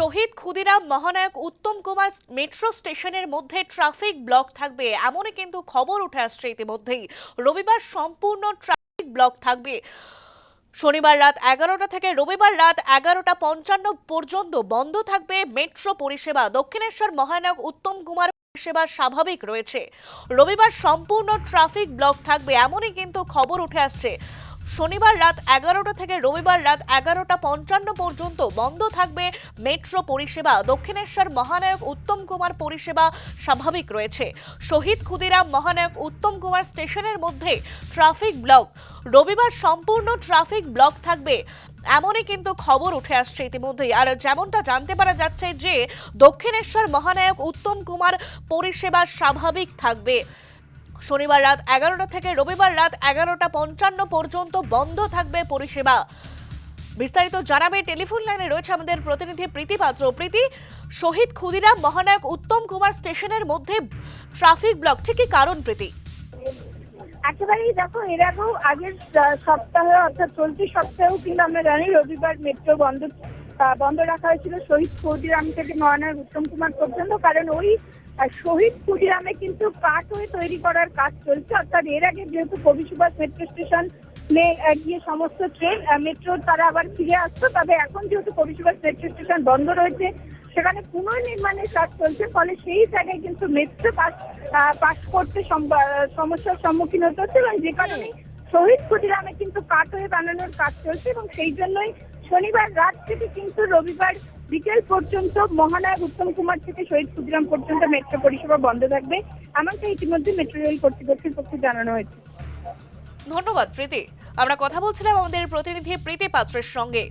শহীদ ক্ষুদিরাম মহানায়ক উত্তম কুমার মেট্রো স্টেশনের মধ্যে ট্রাফিক ব্লক থাকবে, এমনই কিন্তু খবর উঠে আসছে ইতিমধ্যেই। রবিবার সম্পূর্ণ ট্রাফিক ব্লক থাকবে। শনিবার রাত এগারোটা থেকে রবিবার রাত এগারোটা পঞ্চান্ন পর্যন্ত বন্ধ থাকবে মেট্রো পরিষেবা। দক্ষিণেশ্বর মহানায়ক উত্তম কুমার পরিষেবা স্বাভাবিক রয়েছে। রবিবার সম্পূর্ণ ট্রাফিক ব্লক থাকবে, এমনই কিন্তু খবর উঠে আসছে। শনিবার রাত এগারোটা থেকে রবিবার রাত এগারোটা পঞ্চান্ন পর্যন্ত বন্ধ থাকবে মেট্রো পরিষেবা। দক্ষিণেশ্বর মহানায়ক উত্তম কুমার পরিষেবা স্বাভাবিক রয়েছে। শহীদ ক্ষুদিরাম মহানায়ক উত্তম কুমার স্টেশনের মধ্যে ট্রাফিক ব্লক। রবিবার সম্পূর্ণ ট্রাফিক ব্লক থাকবে। এমনই কিন্তু খবর উঠে আসছে ইতিমধ্যেই। আর যেমনটা জানতে পারা যাচ্ছে যে দক্ষিণেশ্বর মহানায়ক উত্তম কুমার পরিষেবা স্বাভাবিক থাকবে। শনিবার রাত এগারোটা থেকে রবিবার রাত এগারোটা পঞ্চান্ন পর্যন্ত বন্ধ থাকবে পরিষেবা। বিস্তারিত জানাবে টেলিফোন লাইনে রয়েছে আমাদের প্রতিনিধি প্রীতি পাত্র। প্রীতি, শহীদ ক্ষুদিরাম মহানায়ক উত্তম কুমার স্টেশনের মধ্যে ট্রাফিক ব্লক ঠিকই কারণ প্রীতি? একেবারেই দেখো, এর আগেও আগের সপ্তাহে অর্থাৎ চলতি সপ্তাহেও কিন্তু আমরা জানি রবিবার মেট্রো বন্ধ বন্ধ রাখা হয়েছিল শহীদ ক্ষুদিরাম থেকে মহানায়ক উত্তম কুমার পর্যন্ত। কারণ ওই শহীদ ক্ষুদিরামে কিন্তু কাঠ হয়ে তৈরি করার কাজ চলছে। অর্থাৎ এর আগে যেহেতু কবি সুভাষ মেট্রো স্টেশন গিয়ে সমস্ত ট্রেন মেট্রো তারা আবার ফিরে আসতো তবে এখন যেহেতু কবি সুভাষ মেট্রো স্টেশন বন্ধ রয়েছে সেখানে পুনর্নির্মাণের কাজ চলছে ফলে সেই জায়গায় কিন্তু মেট্রো পাস পাস করতে সম- সমস্যার সম্মুখীন হতে হচ্ছে এবং যে কারণে শহীদ ক্ষুদিরামে কিন্তু কাঠ হয়ে বানানোর কাজ চলছে এবং সেই জন্যই শনিবার রাত থেকে কিন্তু রবিবার বিকেল পর্যন্ত মহানায়ক উত্তম কুমার থেকে শহীদ ক্ষুদিরাম পর্যন্ত মেট্রো পরিষেবা বন্ধ থাকবে। এমনকি ইতিমধ্যে মেট্রো রেল কর্তৃপক্ষের পক্ষে জানানো হয়েছে। ধন্যবাদ, প্রীতি। আমরা কথা বলছিলাম আমাদের প্রতিনিধি প্রীতি পাত্রের সঙ্গে।